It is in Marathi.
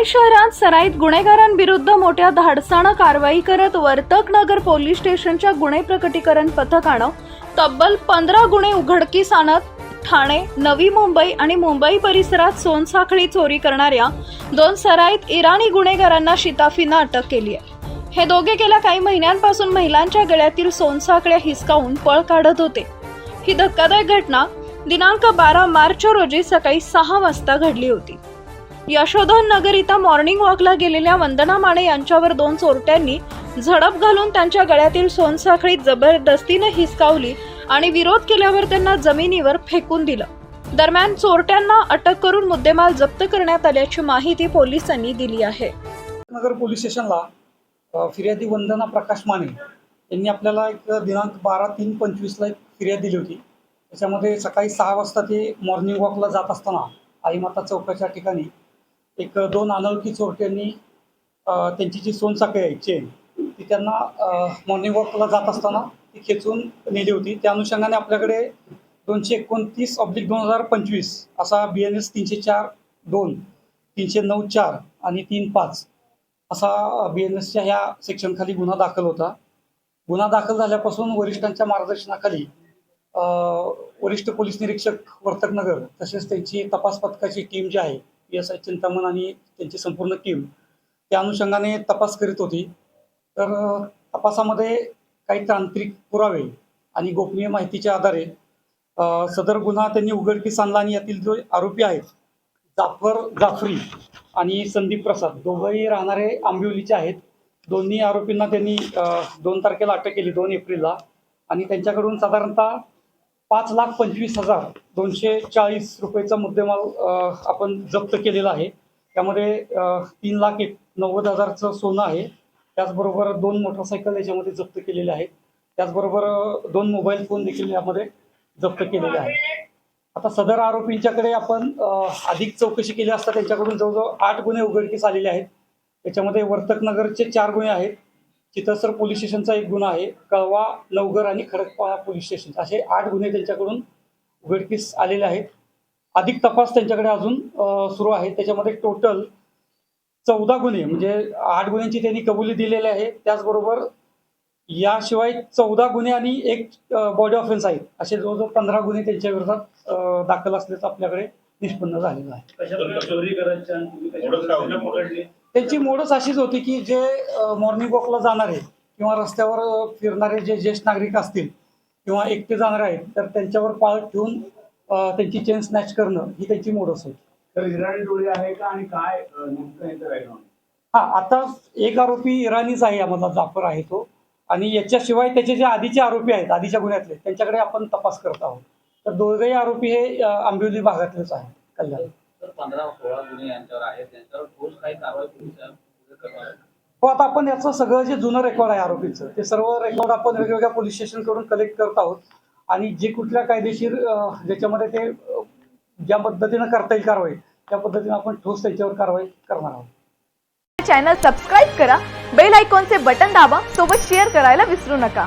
पुणे शहरात सराईत गुन्हेगारांविरुद्ध मोठ्या धाडसानं कारवाई करत वर्तक नगर पोलीस स्टेशनच्या गुन्हे प्रकटीकरण पथकानं तब्बल पंधरा गुन्हे उघडकीस आणत ठाणे नवी मुंबई आणि मुंबई परिसरात सोनसाखळी चोरी करणाऱ्या दोन सराईत इराणी गुन्हेगारांना शिताफीनं अटक केली आहे. हे दोघे गेल्या काही महिन्यांपासून महिलांच्या गळ्यातील सोनसाखळ्या हिसकावून पळ काढत होते. ही धक्कादायक घटना दिनांक बारा मार्च रोजी सकाळी सहा वाजता घडली होती. यशोधन नगर इथं मॉर्निंग वॉकला गेलेल्या वंदना माने यांच्यावर दोन चोरट्यांनी झडप घालून त्यांच्या गळ्यातील सोनसाखळी जबरदस्तीने हिसकावली आणि विरोध केल्यावर त्यांना जमिनीवर फेकून दिलं. दरम्यान चोरट्यांना अटक करून मुद्देमाल जप्त करण्यात आल्याची माहिती पोलिसांनी दिली आहे. नगर पोलीस स्टेशनला फिर्यादी वंदना प्रकाश माने यांनी आपल्याला एक दिनांक बारा तीन पंचवीसला एक फिर्याद दिली होती. त्याच्यामध्ये सकाळी सहा वाजता ते मॉर्निंग वॉकला जात असताना आईमाता चौकाच्या ठिकाणी एक दोन अनोळखी चोरट्यांनी त्यांची जी सोनसाखळी आहे चेन ती त्यांना मॉर्निंग वॉकला जात असताना ती खेचून नेली होती. त्या अनुषंगाने आपल्याकडे दोनशे एकोणतीस ऑब्लिक दोन हजार पंचवीस असा बी एन एस तीनशे चार दोन तीनशे नऊ चार आणि तीन पाच असा बी एन एसच्या ह्या सेक्शनखाली गुन्हा दाखल होता. गुन्हा दाखल झाल्यापासून वरिष्ठांच्या मार्गदर्शनाखाली वरिष्ठ पोलीस निरीक्षक वर्तकनगर तसेच त्यांची तपास पथकाची टीम जी आहे पी एस आय चिंतामण आणि त्यांची संपूर्ण टीम त्या अनुषंगाने तपास करीत होती. तर तपासामध्ये काही तांत्रिक पुरावे आणि गोपनीय माहितीच्या आधारे सदर गुन्हा त्यांनी उघडकीस आणला आणि यातील जो आरोपी आहेत जाफर जाफरी आणि संदीप प्रसाद दोघंही राहणारे आंबिवलीचे आहेत. दोन्ही आरोपींना त्यांनी दोन तारखेला अटक केली दोन एप्रिलला. आणि त्यांच्याकडून साधारणतः पाच लाख पंचवीस हजार दोनशे चाळीस रुपयेचा मुद्देमाल आपण जप्त केलेला आहे. त्यामध्ये तीन लाख एक नव्वद हजारचं सोनं आहे. त्याचबरोबर दोन मोटरसायकल याच्यामध्ये जप्त केलेले आहेत. त्याचबरोबर दोन मोबाईल फोन देखील यामध्ये जप्त केलेले आहेत. आता सदर आरोपींच्याकडे आपण अधिक चौकशी केली असता त्यांच्याकडून जवळजवळ आठ गुन्हे उघडकीस आलेले आहेत. त्याच्यामध्ये वर्तकनगरचे चार गुन्हे आहेत. चितसर पोलीस स्टेशनचा एक गुन्हा आहे कळवा नवघर आणि खडकपाळा पोलीस स्टेशन. असे आठ गुन्हे त्यांच्याकडून उघडकीस आलेले आहेत. अधिक तपास त्यांच्याकडे अजून सुरू आहे. त्याच्यामध्ये टोटल चौदा गुन्हे म्हणजे आठ गुन्ह्यांची त्यांनी कबुली दिलेली आहे. त्याचबरोबर याशिवाय चौदा गुन्हे आणि एक बॉडी ऑफेन्स आहेत. असे जवळजवळ पंधरा गुन्हे त्यांच्या विरोधात दाखल असल्याचं आपल्याकडे निष्पन्न झालेलं आहे. त्यांची मोडच अशीच होती की जे मॉर्निंग वॉकला जाणारे किंवा रस्त्यावर फिरणारे जे ज्येष्ठ नागरिक असतील किंवा एकटे जाणारे आहेत तर त्यांच्यावर पाळत ठेवून त्यांची चेन स्नॅच करणं ही त्यांची मोडच होती. तर इराणी टोळी आहे का आणि काय नेमकं हा आता एक आरोपी इराणीच आहे यामधला जाफर आहे तो. आणि याच्याशिवाय त्याचे जे आधीचे आरोपी आहेत आधीच्या गुन्ह्यातले त्यांच्याकडे आपण तपास करत आहोत. तर दोघेही आरोपी हे आंबिवली भागातलेच आहेत कल्याण. तर पंधरा सोळा गुन्हे यांच्यावर आहेत त्यांच्यावर काही कारवाई. हो आता आपण याचं सगळं जे जुनं रेकॉर्ड आहे आरोपीचं ते सर्व रेकॉर्ड आपण वेगवेगळ्या पोलीस स्टेशनकडून कलेक्ट करत आहोत. आणि जे कुठल्या कायदेशीर ज्याच्यामध्ये ते ज्या पद्धतीनं करता येईल कारवाई त्या पद्धतीने आपण ठोस त्यांच्यावर कारवाई करणार आहोत. चॅनल सबस्क्राईब करा बेल आयकॉनचे बटन दाबा सोबत शेअर करायला विसरू नका.